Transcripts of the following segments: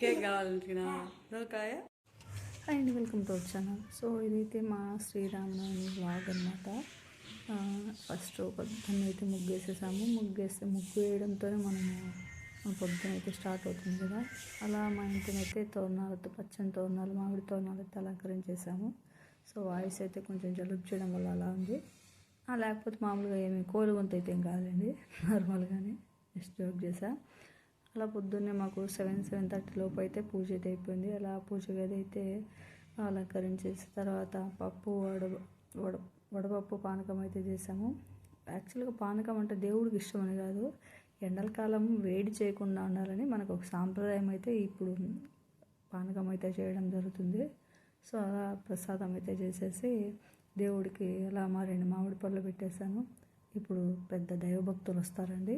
Cake కావాలంటున్నా and welcome to our channel. So ఇదైతే మా Sri Rama Navami vlog అనమాట ఫస్ట్ పొద్దున్న అయితే ముగ్గేసేసాము. ముగ్గేస్తే ముగ్గు ముగ్గు వేయడంతోనే మనము పొద్దున అయితే స్టార్ట్ అవుతుంది కదా. అలా మా ఇంటినైతే తోరణాలతో పచ్చని తోరణాలు మామిడి తోరణాలతో అలంకరించేసాము సో వాయిస్ అయితే కొంచెం జలుబు చేయడం వల్ల అలా ఉంది. లేకపోతే మామూలుగా ఏమి కోలు గొంతు అయితే ఏం కాదండి నార్మల్గానే జస్ట్ జోక్ చేసా. అలా పొద్దున్నే మాకు సెవెన్ సెవెన్ థర్టీ లోపు అయితే పూజ అయితే అయిపోయింది. అలా పూజ గది అయితే అలంకరించేసి తర్వాత పప్పు వడ వడ వడపప్పు పానకం అయితే చేసాము. యాక్చువల్గా పానకం అంటే దేవుడికి ఇష్టం అని కాదు. ఎండల కాలం వేడి చేయకుండా ఉండాలని మనకు ఒక సాంప్రదాయం అయితే ఇప్పుడు పానకం అయితే చేయడం జరుగుతుంది. సో అలా ప్రసాదం అయితే చేసేసి దేవుడికి అలా మా రెండు మామిడి పళ్ళు పెట్టేశాను. ఇప్పుడు పెద్ద దైవభక్తులు వస్తారండి.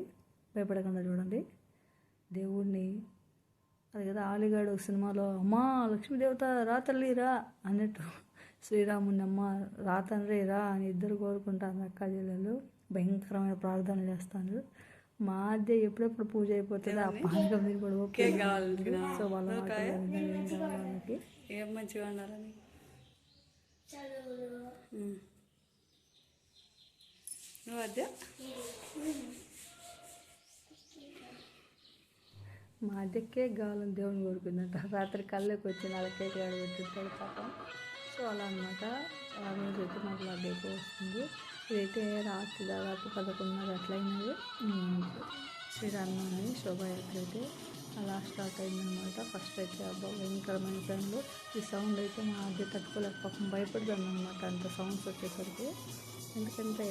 భయపడకుండా చూడండి. దేవుడిని అది కదా ఆలిగాడు సినిమాలో అమ్మా లక్ష్మీదేవత రా తల్లి రా అన్నట్టు శ్రీరాముని అమ్మ రా తండ్రి రా అని ఇద్దరు కోరుకుంటారు అక్క చెల్లెలు భయంకరమైన ప్రార్థన చేస్తాను మా అద్దె ఎప్పుడెప్పుడు పూజ అయిపోతుందో ఆ పానకం మీరు కూడా ఓకే కేక్ సో వాళ్ళ వాళ్ళకి ఏం మంచిగా ఉండాలని. నువ్వు అద్దె? మా అద్దెకే కావాలని దేవుని కోరుకుందంట. రాత్రి కళ్ళకి వచ్చి నాలుగు కేక్ ఆడబెట్టింటాడు పాపం. సో అలా అనమాట ఆ నాకు అయితే లడ్డు ఎక్కువ వస్తుంది. ఇదైతే రాత్రి దాదాపు పదకొండున్నర అట్లయినది అయినది. శోభాయాత్ర అయితే అలా స్టార్ట్ అయిందనమాట ఫస్ట్ అయితే అబ్బా భయంకరమైన టైంలో ఈ సౌండ్ అయితే మా అద్దె తట్టుకోలేక పాపం భయపడదాం అనమాట అంత సౌండ్స్ వచ్చేసరికి. ఎందుకంటే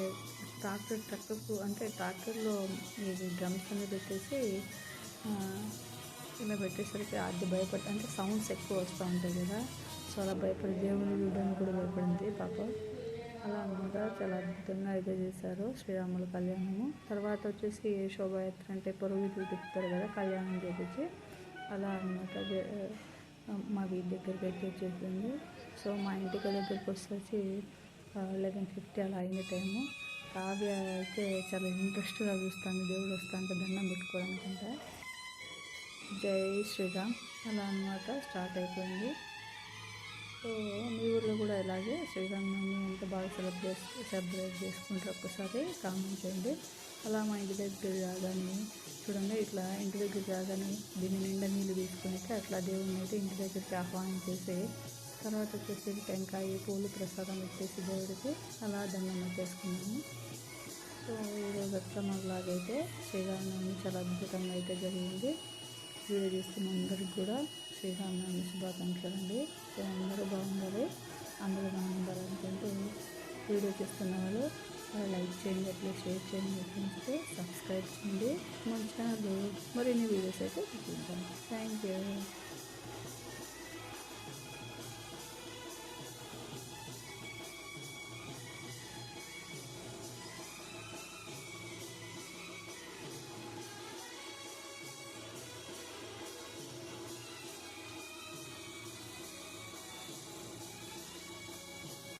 ట్రాక్టర్ ట్రక్కు అంటే ట్రాక్టర్లో ఇది డ్రమ్స్ అన్ని పెట్టేసి ఇలా పెట్టేసరికి అది భయపడ అంటే సౌండ్స్ ఎక్కువ వస్తూ ఉంటాయి కదా. చాలా భయపడి దేవుని చూడడానికి కూడా భయపడింది పాప. అలా అనమాట. చాలా అద్భుతంగా అయితే చేశారు శ్రీరాముల కళ్యాణము. తర్వాత వచ్చేసి శోభాయాత్ర అంటే పొరుగు తిప్పుతారు కదా కళ్యాణం చేపించి అలా అనమాట మా వీటి దగ్గరికి అయితే వచ్చేసింది సో మా ఇంటికి దగ్గరికి వచ్చేసి లెవెన్ ఫిఫ్టీ అలా అయిన టైము. కావ్య అయితే చాలా ఇంట్రెస్ట్గా చూస్తాను దేవుడు వస్తా అంటే దండం పెట్టుకోవడానికి జై శ్రీరామ్. అలా అన్నమాట స్టార్ట్ అయిపోయింది. సో మీ ఊర్లో కూడా ఇలాగే శ్రీరామనవమి ఎంత బాగా సెలబ్రేట్ సెలబ్రేట్ చేసుకుంటారు ఒక్కసారి కామెంట్ చేయండి. అలా మా ఇంటి దగ్గర రాగానే చూడండి ఇట్లా ఇంటి దగ్గర రాగానే దీని నిండా నీళ్ళు తీసుకుని అట్లా దేవుడిని అయితే ఇంటి దగ్గరికి ఆహ్వానించేసి తర్వాత వచ్చేసి టెంకాయ పూలు ప్రసాదం ఇచ్చేసి దేవుడికి అలా దండం పెట్టేసుకున్నాము సో ఈరోజు అత్తమ్మలాగైతే శ్రీరామనవమి చాలా అద్భుతంగా అయితే జరిగింది. వీడియో చూస్తున్న అందరికి కూడా శ్రీరామనవమి శుభాకాంక్షలు అండి సో అందరూ బాగుండాలి. అందరూ బాగుండాలి అనుకుంటూ వీడియో చూస్తున్న వాళ్ళు లైక్ చేయండి అట్లా షేర్ చేయండి ఫ్రెండ్స్కి సబ్స్క్రైబ్ చేయండి. మన ఛానల్ మరిన్ని వీడియోస్ అయితే చూద్దాం. థ్యాంక్